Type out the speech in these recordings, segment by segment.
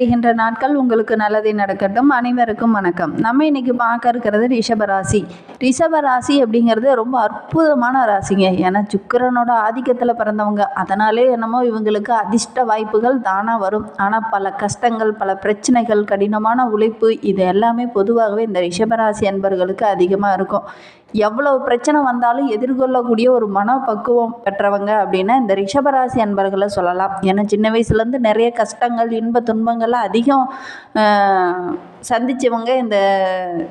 வருகின்ற நாட்கள் உங்களுக்கு நல்லதே நடக்கட்டும். அனைவருக்கும் வணக்கம். நம்ம இன்னைக்கு பார்க்க இருக்கிறது ரிஷபராசி. ரிஷபராசி அப்படிங்கிறது ரொம்ப அற்புதமான ராசிங்க. ஏன்னா சுக்கரனோட ஆதிக்கத்தில் பிறந்தவங்க. அதனாலே என்னமோ இவங்களுக்கு அதிர்ஷ்ட வாய்ப்புகள் தானாக வரும். ஆனால் பல கஷ்டங்கள் பல பிரச்சனைகள் கடினமான உழைப்பு இது எல்லாமே பொதுவாகவே இந்த ரிஷபராசி அன்பர்களுக்கு அதிகமாக இருக்கும். எவ்வளவு பிரச்சனை வந்தாலும் எதிர்கொள்ளக்கூடிய ஒரு மனப்பக்குவம் பெற்றவங்க அப்படின்னா இந்த ரிஷபராசி அன்பர்களை சொல்லலாம். ஏன்னா சின்ன வயசுலேருந்து நிறைய கஷ்டங்கள் இன்ப துன்பங்கள்லாம் அதிகம் சந்தித்தவங்க சந்திச்சவங்க இந்த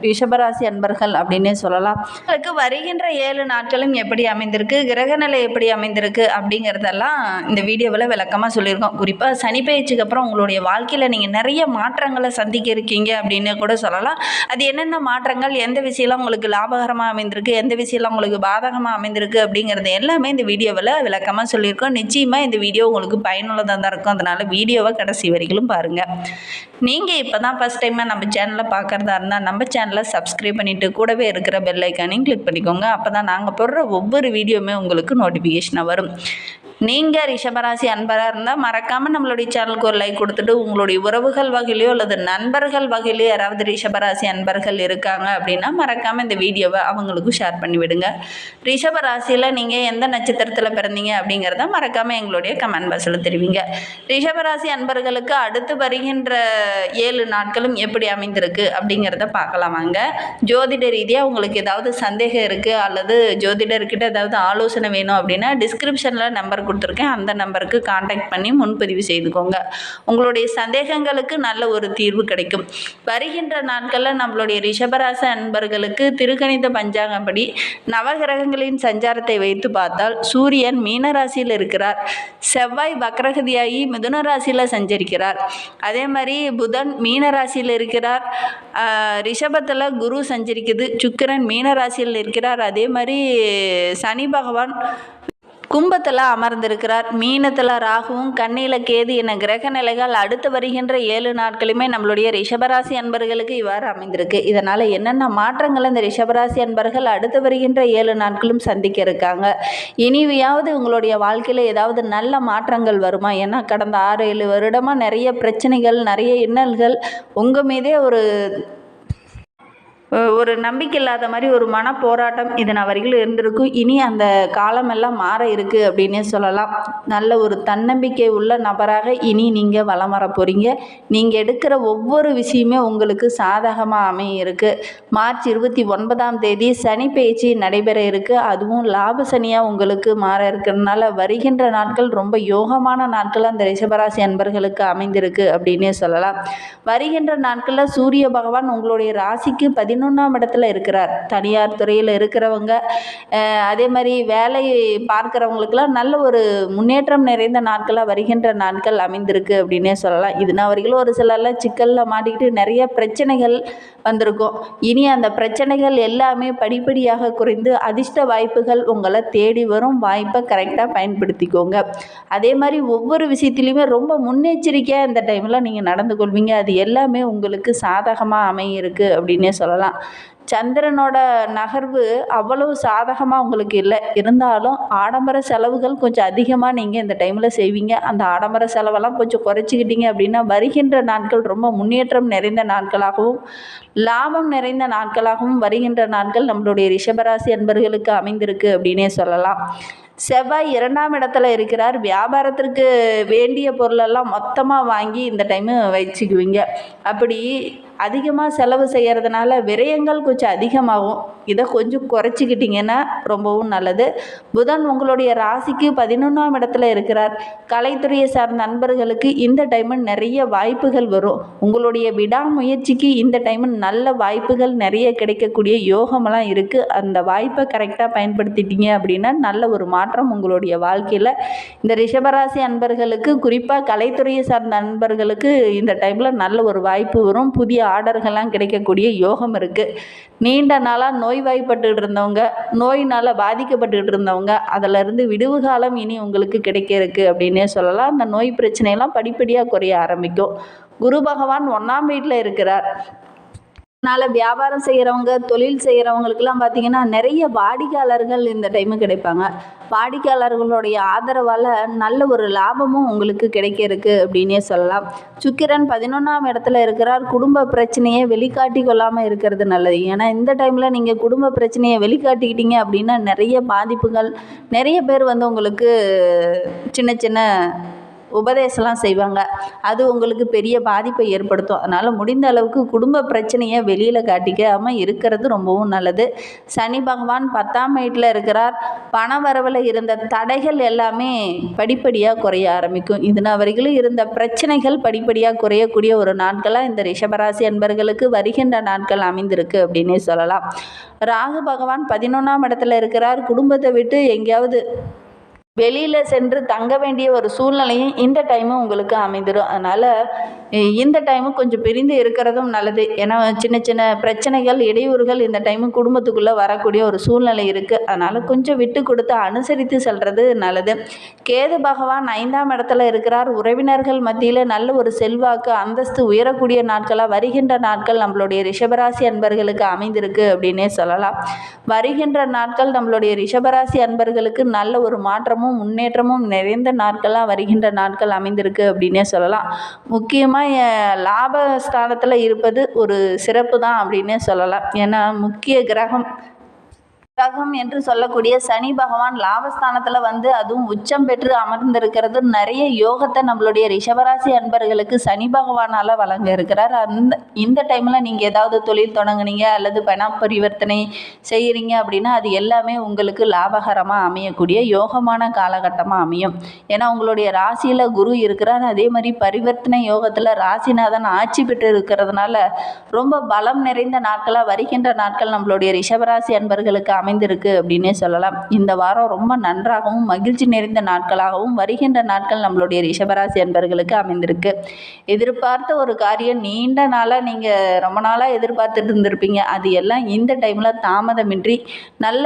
ரிஷபராசி அன்பர்கள் அப்படின்னே சொல்லலாம். அதுக்கு வருகின்ற ஏழு நாட்களும் எப்படி அமைந்திருக்கு கிரகநிலை எப்படி அமைந்திருக்கு அப்படிங்கிறதெல்லாம் இந்த வீடியோவில் விளக்கமாக சொல்லியிருக்கோம். குறிப்பாக சனி பயிற்சிக்கு அப்புறம் உங்களுடைய வாழ்க்கையில் நீங்கள் நிறைய மாற்றங்களை சந்திக்க இருக்கீங்க அப்படின்னு கூட சொல்லலாம். அது என்னென்ன மாற்றங்கள் எந்த விஷயம்லாம் உங்களுக்கு லாபகரமாக அமைந்திருக்கு எந்த விஷயம்லாம் உங்களுக்கு பாதகமாக அமைந்திருக்கு அப்படிங்கிறது எல்லாமே இந்த வீடியோவில் விளக்கமாக சொல்லியிருக்கோம். நிச்சயமாக இந்த வீடியோ உங்களுக்கு பயனுள்ளதாக தான் இருக்கும். அதனால் வீடியோவை கடைசி வரைக்கும் பாருங்கள் நீங்கள் இப்போ தான் ஃபஸ்ட் டைமாக நம்ம சேனலை பார்க்குறதா இருந்தால் நம்ம சேனலை சப்ஸ்கிரைப் பண்ணிவிட்டு கூடவே இருக்கிற பெல் ஐக்கானையும் கிளிக் பண்ணிக்கோங்க. அப்போ தான் நாங்கள் போடுற ஒவ்வொரு வீடியோவுமே உங்களுக்கு நோட்டிஃபிகேஷனாக வரும். நீங்கள் ரிஷபராசி அன்பராக இருந்தால் மறக்காமல் நம்மளுடைய சேனலுக்கு ஒரு லைக் கொடுத்துட்டு உங்களுடைய உறவுகள் வகையிலையோ அல்லது நண்பர்கள் வகையிலையோ யாராவது ரிஷபராசி அன்பர்கள் இருக்காங்க அப்படின்னா மறக்காமல் இந்த வீடியோவை அவங்களுக்கும் ஷேர் பண்ணி விடுங்க. ரிஷபராசியில் நீங்கள் எந்த நட்சத்திரத்தில் பிறந்தீங்க அப்படிங்கிறத மறக்காமல் எங்களுடைய கமெண்ட் பாக்ஸில் தெரிவிங்க. ரிஷபராசி அன்பர்களுக்கு அடுத்து வருகின்ற ஏழு நாட்களும் எப்படி அமைந்திருக்கு அப்படிங்கிறத பார்க்கலாம் வாங்க. ஜோதிட ரீதியாக உங்களுக்கு ஏதாவது சந்தேகம் இருக்குது அல்லது ஜோதிடர்கிட்ட ஏதாவது ஆலோசனை வேணும் அப்படின்னா டிஸ்கிரிப்ஷனில் நம்பர் கொடுத்துருக்கேன். அந்த நம்பருக்கு காண்டாக்ட் பண்ணி முன்பதிவு செய்துக்கோங்க. உங்களுடைய சந்தேகங்களுக்கு நல்ல ஒரு தீர்வு கிடைக்கும். வருகின்ற நாட்களில் நம்மளுடைய ரிஷபராச அன்பர்களுக்கு திருக்கணித பஞ்சாங்கப்படி நவகிரகங்களின் சஞ்சாரத்தை வைத்து பார்த்தால் சூரியன் மீனராசியில் இருக்கிறார். செவ்வாய் வக்ரகதியாகி மிதுன ராசியில் சஞ்சரிக்கிறார். அதே மாதிரி புதன் மீனராசியில் இருக்கிறார். ரிஷபத்தில் குரு சஞ்சரிக்குது. சுக்கிரன் மீனராசியில் இருக்கிறார். அதே மாதிரி சனி பகவான் கும்பத்தில் அமர்ந்திருக்கிறார். மீனத்தில் ராகுவும் கண்ணியில் கேது என கிரக நிலைகள் அடுத்து வருகின்ற ஏழு நாட்களுமே நம்மளுடைய ரிஷபராசி அன்பர்களுக்கு இவ்வாறு அமைந்திருக்கு. இதனால் என்னென்ன மாற்றங்கள் இந்த ரிஷபராசி அன்பர்கள் அடுத்து வருகின்ற ஏழு நாட்களும் சந்திக்க இருக்காங்க. இனிவையாவது உங்களுடைய வாழ்க்கையில் ஏதாவது நல்ல மாற்றங்கள் வருமா? ஏன்னா கடந்த ஆறு ஏழு வருடமாக நிறைய பிரச்சனைகள் நிறைய இன்னல்கள் உங்கள் மீதே ஒரு ஒரு நம்பிக்கை இல்லாத மாதிரி ஒரு மன போராட்டம் இது நான் வரைக்கும் இருந்திருக்கும். இனி அந்த காலமெல்லாம் மாற இருக்குது அப்படின்னே சொல்லலாம். நல்ல ஒரு தன்னம்பிக்கை உள்ள நபராக இனி நீங்கள் வலம் வர போகிறீங்க நீங்கள் எடுக்கிற ஒவ்வொரு விஷயமே உங்களுக்கு சாதகமாக அமைய இருக்குது மார்ச் இருபத்தி ஒன்பதாம் தேதி சனி பயிற்சி நடைபெற இருக்குது அதுவும் லாப சனியாக உங்களுக்கு மாற இருக்கிறதுனால வருகின்ற நாட்கள் ரொம்ப யோகமான நாட்கள் அந்த ரிஷபராசி அன்பர்களுக்கு அமைந்திருக்கு அப்படின்னே சொல்லலாம். வருகின்ற நாட்களில் சூரிய பகவான் உங்களுடைய ராசிக்கு பதினொன்றாம் இடத்துல இருக்கிறார். தனியார் துறையில் இருக்கிறவங்க அதே மாதிரி வேலை பார்க்குறவங்களுக்கெல்லாம் நல்ல ஒரு முன்னேற்றம் நிறைந்த நாட்களாக வருகின்ற நாட்கள் அமைந்திருக்கு அப்படின்னே சொல்லலாம். இது நான் வரைக்கும் ஒரு சிலர்லாம் சிக்கலில் மாட்டிக்கிட்டு நிறைய பிரச்சனைகள் வந்திருக்கும். இனி அந்த பிரச்சனைகள் எல்லாமே படிப்படியாக குறைந்து அதிர்ஷ்ட வாய்ப்புகள் உங்களை தேடி வரும். வாய்ப்பை கரெக்டாக பயன்படுத்திக்கோங்க. அதே மாதிரி ஒவ்வொரு விஷயத்துலையுமே ரொம்ப முன்னெச்சரிக்கையாக இந்த டைமில் நீங்கள் நடந்து கொள்வீங்க. அது எல்லாமே உங்களுக்கு சாதகமாக அமையிருக்கு அப்படின்னே சொல்லலாம். சந்திரனோட நகர்வு அவ்வளவு சாதகமாக உங்களுக்கு இல்லை. இருந்தாலும் ஆடம்பர செலவுகள் கொஞ்சம் அதிகமாக நீங்கள் இந்த டைமில் செய்வீங்க. அந்த ஆடம்பர செலவெல்லாம் கொஞ்சம் குறைச்சிக்கிட்டீங்க அப்படின்னா வருகின்ற நாட்கள் ரொம்ப முன்னேற்றம் நிறைந்த நாட்களாகவும் லாபம் நிறைந்த நாட்களாகவும் வருகின்ற நாட்கள் நம்மளுடைய ரிஷபராசி அன்பர்களுக்கு அமைந்திருக்கு அப்படின்னே சொல்லலாம். செவ்வாய் இரண்டாம் இடத்துல இருக்கிறார். வியாபாரத்திற்கு வேண்டிய பொருளெல்லாம் மொத்தமாக வாங்கி இந்த டைமு வச்சுக்குவீங்க. அப்படி அதிகமாக செலவு செய்கிறதுனால விரயங்கள் கொஞ்சம் அதிகமாகும். இதை கொஞ்சம் குறைச்சிக்கிட்டிங்கன்னா ரொம்பவும் நல்லது. புதன் உங்களுடைய ராசிக்கு பதினொன்றாம் இடத்துல இருக்கிறார். கலைத்துறையை சார்ந்த நண்பர்களுக்கு இந்த டைமு நிறைய வாய்ப்புகள் வரும். உங்களுடைய விடாமுயற்சிக்கு இந்த டைமு நல்ல வாய்ப்புகள் நிறைய கிடைக்கக்கூடிய யோகமெல்லாம் இருக்குது அந்த வாய்ப்பை கரெக்டாக பயன்படுத்திட்டீங்க அப்படின்னா நல்ல ஒரு மாற்றம் உங்களுடைய வாழ்க்கையில். இந்த ரிஷபராசி அன்பர்களுக்கு குறிப்பாக கலைத்துறையை சார்ந்த நண்பர்களுக்கு இந்த டைமில் நல்ல ஒரு வாய்ப்பு வரும். புதிய ஆர்டர்கள்லாம் கிடைக்கக்கூடிய யோகம் இருக்குது நீண்ட நாளாக நோய்வாய்ப்பட்டு இருந்தவங்க நோயினால் பாதிக்கப்பட்டுக்கிட்டு இருந்தவங்க அதிலிருந்து விடுவு காலம் இனி உங்களுக்கு கிடைக்க இருக்கு அப்படின்னே சொல்லலாம். அந்த நோய் பிரச்சனையெல்லாம் படிப்படியாக குறைய ஆரம்பிக்கும். குரு பகவான் ஒன்றாம் வீட்டில் இருக்கிறார். அதனால் வியாபாரம் செய்கிறவங்க தொழில் செய்கிறவங்களுக்கெல்லாம் பார்த்தீங்கன்னா நிறைய வாடிக்கையாளர்கள் இந்த டைமு கிடைப்பாங்க. வாடிக்கையாளர்களுடைய ஆதரவால் நல்ல ஒரு லாபமும் உங்களுக்கு கிடைக்க இருக்கு அப்படின்னே சொல்லலாம். சுக்கிரன் பதினொன்றாம் இடத்துல இருக்கிறார். குடும்ப பிரச்சனையை வெளிக்காட்டி கொள்ளாமல் இருக்கிறது நல்லது. ஏன்னா இந்த டைமில் நீங்கள் குடும்ப பிரச்சனையை வெளிக்காட்டிக்கிட்டீங்க அப்படின்னா நிறைய பாதிப்புகள் நிறைய பேர் வந்து உங்களுக்கு சின்ன சின்ன உபதேசம்லாம் செய்வாங்க. அது உங்களுக்கு பெரிய பாதிப்பை ஏற்படுத்தும். அதனால் முடிந்த அளவுக்கு குடும்ப பிரச்சனையை வெளியில் காட்டிக்காமல் இருக்கிறது ரொம்பவும் நல்லது. சனி பகவான் பத்தாம் வீட்டில் இருக்கிறார். பண வரவில் இருந்த தடைகள் எல்லாமே படிப்படியாக குறைய ஆரம்பிக்கும். இதுனா வரைக்கும் இருந்த பிரச்சனைகள் படிப்படியாக குறையக்கூடிய ஒரு நாட்களாக இந்த ரிஷபராசி அன்பர்களுக்கு வருகின்ற நாட்கள் அமைந்திருக்கு அப்படின்னே சொல்லலாம். ராகு பகவான் பதினொன்றாம் இடத்துல இருக்கிறார். குடும்பத்தை விட்டு எங்கேயாவது வெளியில் சென்று தங்க வேண்டிய ஒரு சூழ்நிலையும் இந்த டைமும் உங்களுக்கு அமைந்துடும் அதனால் இந்த டைமும் கொஞ்சம் பிரிந்து இருக்கிறதும் நல்லது. ஏன்னா சின்ன சின்ன பிரச்சனைகள் இடையூறுகள் இந்த டைமும் குடும்பத்துக்குள்ளே வரக்கூடிய ஒரு சூழ்நிலை இருக்குது அதனால் கொஞ்சம் விட்டு கொடுத்து அனுசரித்து செல்வது நல்லது. கேது பகவான் ஐந்தாம் இடத்துல இருக்கிறார். உறவினர்கள் மத்தியில் நல்ல ஒரு செல்வாக்கு அந்தஸ்து உயரக்கூடிய நாட்களாக வருகின்ற நாட்கள் நம்மளுடைய ரிஷபராசி அன்பர்களுக்கு அமைந்திருக்கு அப்படின்னே சொல்லலாம். வருகின்ற நாட்கள் நம்மளுடைய ரிஷபராசி அன்பர்களுக்கு நல்ல ஒரு மாற்றமும் முன்னேற்றமும் நிறைந்த நாட்களாக வருகின்ற நாட்கள் அமைந்திருக்கு அப்படின்னே சொல்லலாம். முக்கியமாக லாப ஸ்தானத்தில் இருப்பது ஒரு சிறப்பு தான் அப்படின்னே சொல்லலாம். ஏன்னா முக்கிய கிரகம் கிரகம் என்று சொல்லக்கூடிய சனி பகவான் லாபஸ்தானத்தில் வந்து அதுவும் உச்சம் பெற்று அமர்ந்திருக்கிறது. நிறைய யோகத்தை நம்மளுடைய ரிஷபராசி அன்பர்களுக்கு சனி பகவானால் வழங்க இருக்கிறார். அந்த இந்த டைமில் நீங்கள் ஏதாவது தொழில் தொடங்குனீங்க அல்லது பண பரிவர்த்தனை செய்கிறீங்க அப்படின்னா அது எல்லாமே உங்களுக்கு லாபகரமாக அமையக்கூடிய யோகமான காலகட்டமாக அமையும். ஏன்னா உங்களுடைய ராசியில் குரு இருக்கிறார். அதே மாதிரி பரிவர்த்தனை யோகத்தில் ராசிநாதன் ஆட்சி பெற்று இருக்கிறதுனால ரொம்ப பலம் நிறைந்த நாட்களாக வருகின்ற நாட்கள் நம்மளுடைய ரிஷபராசி அன்பர்களுக்கு அமைந்திருக்கு அப்படின்னே சொல்லலாம். இந்த வாரம் ரொம்ப நன்றாகவும் மகிழ்ச்சி நிறைந்த நாட்களாகவும் வருகின்ற நாட்கள் நம்மளுடைய ரிஷபராசி அன்பர்களுக்கு அமைந்திருக்கு. எதிர்பார்த்த ஒரு காரியம் நீண்ட நாளாக நீங்கள் ரொம்ப நாளாக எதிர்பார்த்துட்டு இருந்திருப்பீங்க. அது எல்லாம் இந்த டைமில் தாமதமின்றி நல்ல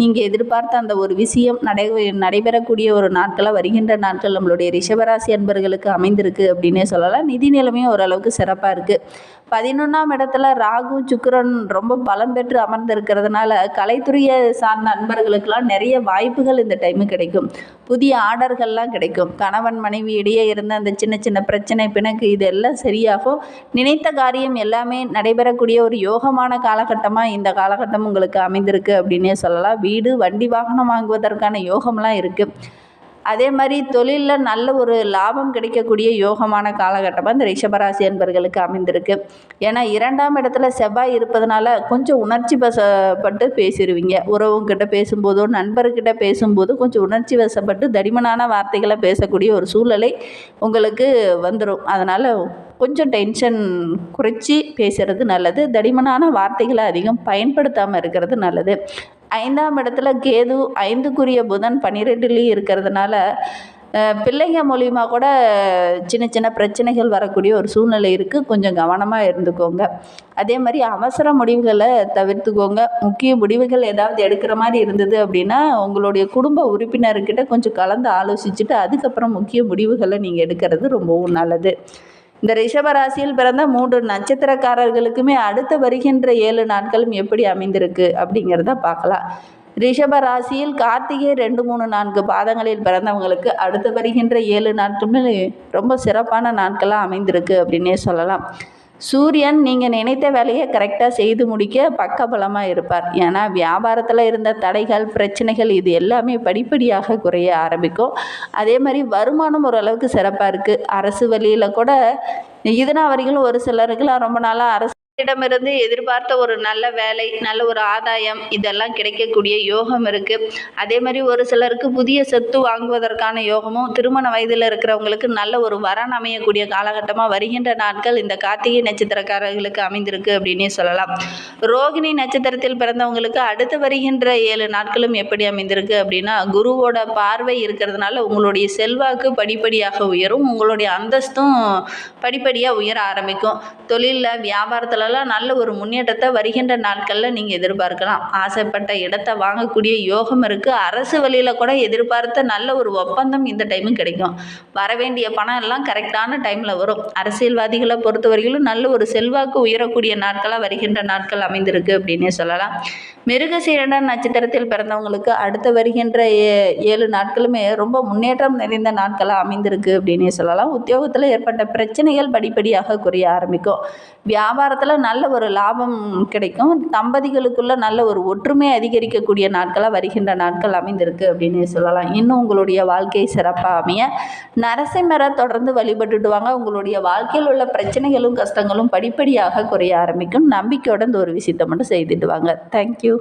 நீங்கள் எதிர்பார்த்த அந்த ஒரு விஷயம் நடை நடைபெறக்கூடிய ஒரு நாட்களாக வருகின்ற நாட்கள் நம்மளுடைய ரிஷபராசி அன்பர்களுக்கு அமைந்திருக்கு அப்படின்னே சொல்லலாம். நிதி நிலைமையும் ஓரளவுக்கு சிறப்பாக இருக்குது பதினொன்றாம் இடத்துல ராகு சுக்கரன் ரொம்ப பலம் பெற்று அமர்ந்திருக்கிறதுனால கலைத்துறையை சார்ந்த நண்பர்களுக்கெல்லாம் நிறைய வாய்ப்புகள் இந்த டைமு கிடைக்கும். புதிய ஆர்டர்கள்லாம் கிடைக்கும். கணவன் மனைவி இடையே இருந்த அந்த சின்ன சின்ன பிரச்சனை பிணக்கு இதெல்லாம் சரியாகும். நினைத்த காரியம் எல்லாமே நடைபெறக்கூடிய ஒரு யோகமான காலகட்டமாக இந்த காலகட்டம் உங்களுக்கு அமைந்திருக்கு அப்படின்னே சொல்லலாம். வீடு வண்டி வாகனம் வாங்குவதற்கான யோகம்லாம் இருக்குது அதே மாதிரி தொழிலில் நல்ல ஒரு லாபம் கிடைக்கக்கூடிய யோகமான காலகட்டமாக இந்த ரிஷபராசி என்பர்களுக்கு அமைந்திருக்கு. ஏன்னா இரண்டாம் இடத்துல செவ்வாய் இருப்பதனால கொஞ்சம் உணர்ச்சி வசப்பட்டு பேசிடுவீங்க உறவுங்கிட்ட பேசும்போதோ நண்பர்கிட்ட பேசும்போது கொஞ்சம் உணர்ச்சி வசப்பட்டு தடிமனான வார்த்தைகளை பேசக்கூடிய ஒரு சூழ்நிலை உங்களுக்கு வந்துடும் அதனால் கொஞ்சம் டென்ஷன் குறைச்சி பேசுகிறது நல்லது. தடிமனான வார்த்தைகளை அதிகம் பயன்படுத்தாமல் இருக்கிறது நல்லது. ஐந்தாம் இடத்துல கேது ஐந்துக்குரிய புதன் பன்னிரெண்டுலேயும் இருக்கிறதுனால பிள்ளைங்க மூலிமா கூட சின்ன சின்ன பிரச்சனைகள் வரக்கூடிய ஒரு சூழ்நிலை இருக்குது கொஞ்சம் கவனமாக இருந்துக்கோங்க. அதே மாதிரி அவசர முடிவுகளை தவிர்த்துக்கோங்க. முக்கிய முடிவுகள் ஏதாவது எடுக்கிற மாதிரி இருந்தது அப்படின்னா உங்களுடைய குடும்ப உறுப்பினர்கிட்ட கொஞ்சம் கலந்து ஆலோசிச்சுட்டு அதுக்கப்புறம் முக்கிய முடிவுகளை நீங்கள் எடுக்கிறது ரொம்பவும் நல்லது. இந்த ரிஷபராசியில் பிறந்த மூன்று நட்சத்திரக்காரர்களுக்குமே அடுத்து வருகின்ற ஏழு நாட்களும் எப்படி அமைந்திருக்கு அப்படிங்கிறத பார்க்கலாம். ரிஷப ராசியில் கார்த்திகை ரெண்டு மூணு நான்கு பாதங்களில் பிறந்தவங்களுக்கு அடுத்து வருகின்ற ஏழு நாட்களுமே ரொம்ப சிறப்பான நாட்களாக அமைந்திருக்கு அப்படின்னே சொல்லலாம். சூரியன் நீங்கள் நினைத்த வேலையை கரெக்டாக செய்து முடிக்க பக்கபலமாக இருப்பார். ஏன்னா வியாபாரத்தில் இருந்த தடைகள் பிரச்சனைகள் இது எல்லாமே படிப்படியாக குறைய ஆரம்பிக்கும். அதே மாதிரி வருமானம் ஓரளவுக்கு சிறப்பாக இருக்குது அரசு வழியில் கூட இதனா வரைக்கும் ஒரு சிலருக்குலாம் ரொம்ப நாளாக அரசு இடமிருந்து எதிர்பார்த்த ஒரு நல்ல வேலை நல்ல ஒரு ஆதாயம் இதெல்லாம் கிடைக்கக்கூடிய யோகம் இருக்குது அதே மாதிரி ஒரு சிலருக்கு புதிய சொத்து வாங்குவதற்கான யோகமும் திருமண வயதில் இருக்கிறவங்களுக்கு நல்ல ஒரு வரன் அமையக்கூடிய காலகட்டமாக வருகின்ற நாட்கள் இந்த கார்த்திகை நட்சத்திரக்காரர்களுக்கு அமைந்திருக்கு அப்படின்னே சொல்லலாம். ரோகிணி நட்சத்திரத்தில் பிறந்தவங்களுக்கு அடுத்து வருகின்ற ஏழு நாட்களும் எப்படி அமைந்திருக்கு அப்படின்னா குருவோட பார்வை இருக்கிறதுனால உங்களுடைய செல்வாக்கு படிப்படியாக உயரும் உங்களுடைய அந்தஸ்தும் படிப்படியாக உயர ஆரம்பிக்கும். தொழிலில் வியாபாரத்தில் சொல்லலாம் நல்ல ஒரு முன்னேற்றத்தை வருகின்ற நாட்களில் நீங்கள் எதிர்பார்க்கலாம். ஆசைப்பட்ட இடத்த வாங்கக்கூடிய யோகம் இருக்குது அரசு வழியில் கூட எதிர்பார்த்த நல்ல ஒரு ஒப்பந்தம் இந்த டைமும் கிடைக்கும். வர வேண்டிய பணம் எல்லாம் கரெக்டான டைமில் வரும். அரசியல்வாதிகளை பொறுத்தவரையிலும் நல்ல ஒரு செல்வாக்கு உயரக்கூடிய நாட்களாக வருகின்ற நாட்கள் அமைந்திருக்கு அப்படின்னே சொல்லலாம். மிருகசீரட நட்சத்திரத்தில் பிறந்தவங்களுக்கு அடுத்து வருகின்ற ஏ ஏழு நாட்களுமே ரொம்ப முன்னேற்றம் நிறைந்த நாட்களாக அமைந்திருக்கு அப்படின்னே சொல்லலாம். உத்தியோகத்தில் ஏற்பட்ட பிரச்சனைகள் படிப்படியாக குறைய ஆரம்பிக்கும். வியாபாரத்தில் நல்ல ஒரு லாபம் கிடைக்கும். தம்பதிகளுக்குள்ள நல்ல ஒரு ஒற்றுமை அதிகரிக்கக்கூடிய நாட்களாக வருகின்ற நாட்கள் அமைந்திருக்கு அப்படின்னு சொல்லலாம். இன்னும் உங்களுடைய வாழ்க்கை சிறப்பாக அமைய. நரசிம்மரை தொடர்ந்து வழிபட்டுட்டு வாங்க. உங்களுடைய வாழ்க்கையில் உள்ள பிரச்சனைகளும் கஷ்டங்களும் படிப்படியாக குறைய ஆரம்பிக்கும். நம்பிக்கையோட இந்த ஒரு விஷயத்தை மட்டும் செய்துட்டு வாங்க. தேங்க்யூ